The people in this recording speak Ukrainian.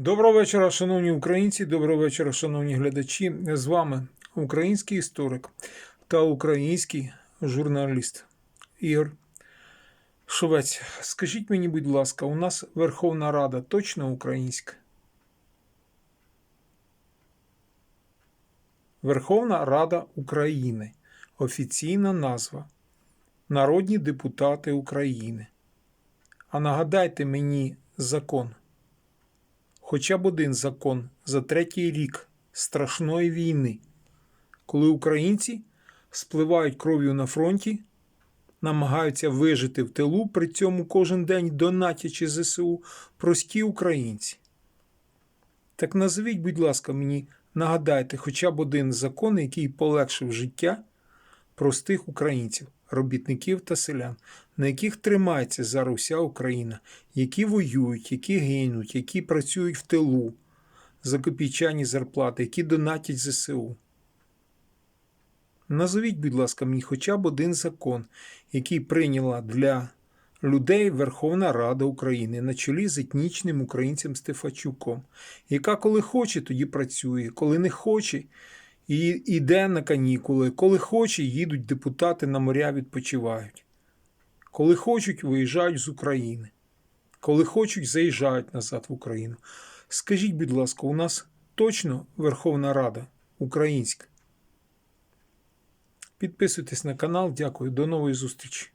Доброго вечора, шановні українці, доброго вечора, шановні глядачі. З вами український історик та український журналіст Ігор Шовець. Скажіть мені, будь ласка, у нас Верховна Рада точно українська? Верховна Рада України. Офіційна назва. Народні депутати України. А нагадайте мені закон хоча б один закон за третій рік страшної війни, коли українці спливають кров'ю на фронті, намагаються вижити в тилу, при цьому кожен день донатячи ЗСУ прості українці. Так назвіть, будь ласка, мені, нагадайте хоча б один закон, який полегшив життя простих українців, робітників та селян, на яких тримається зараз вся Україна, які воюють, які гинуть, які працюють в тилу за копійчані зарплати, які донатять ЗСУ. Назвіть, будь ласка, мені хоча б один закон, який прийняла для людей Верховна Рада України на чолі з етнічним українцем Стефачуком, яка коли хоче, тоді працює, коли не хоче, і йде на канікули, коли хоче, їдуть депутати на моря відпочивають. Коли хочуть, виїжджають з України. Коли хочуть, заїжджають назад в Україну. Скажіть, будь ласка, у нас точно Верховна Рада українська? Підписуйтесь на канал. Дякую. До нової зустрічі.